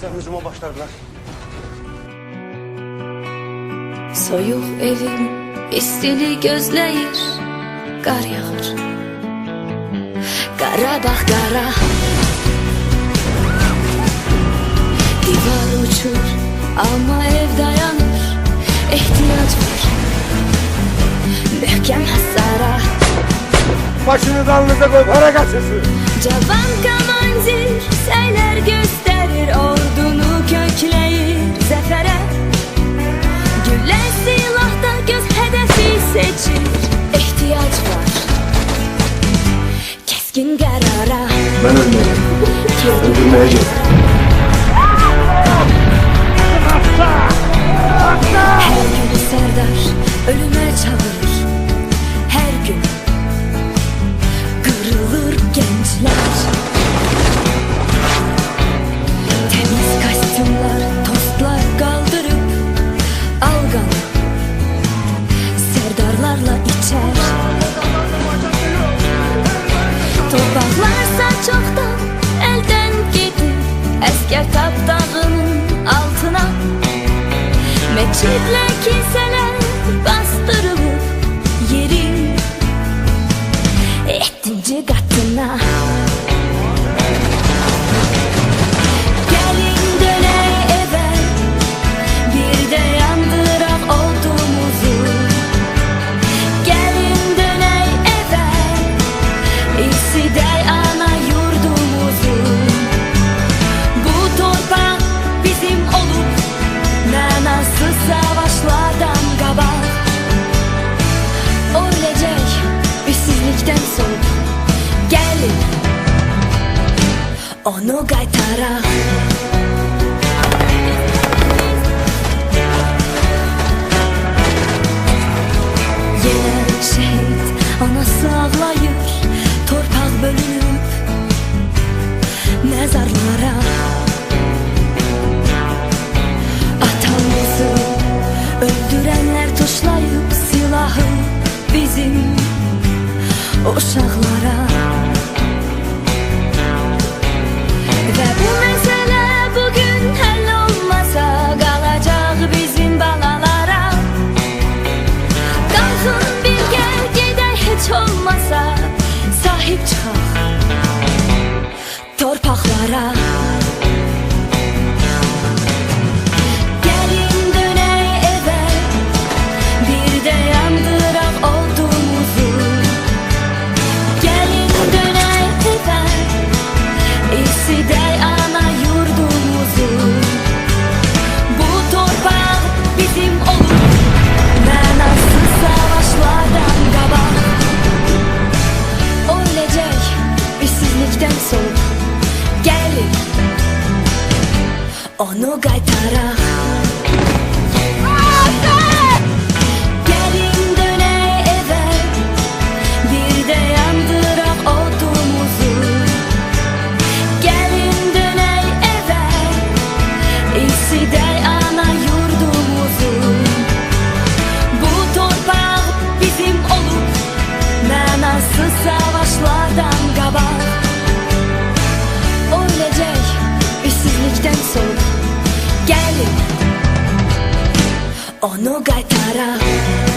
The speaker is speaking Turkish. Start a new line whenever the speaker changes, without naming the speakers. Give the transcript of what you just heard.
Tekrar hücuma başladılar.
Soyuq evim istili gözləyir Qar yağır. Qarabağ qara. Divar uçur ama ev dayanır. Ehtiyac var Möhkəm hasara.
Başını dalınıza koy para kaçırsın
Cavan kamandir sen
Ben ölmedim. Öldürmeyeceğim.
Çitle keseler bas 物語おのがいたらおのがいたら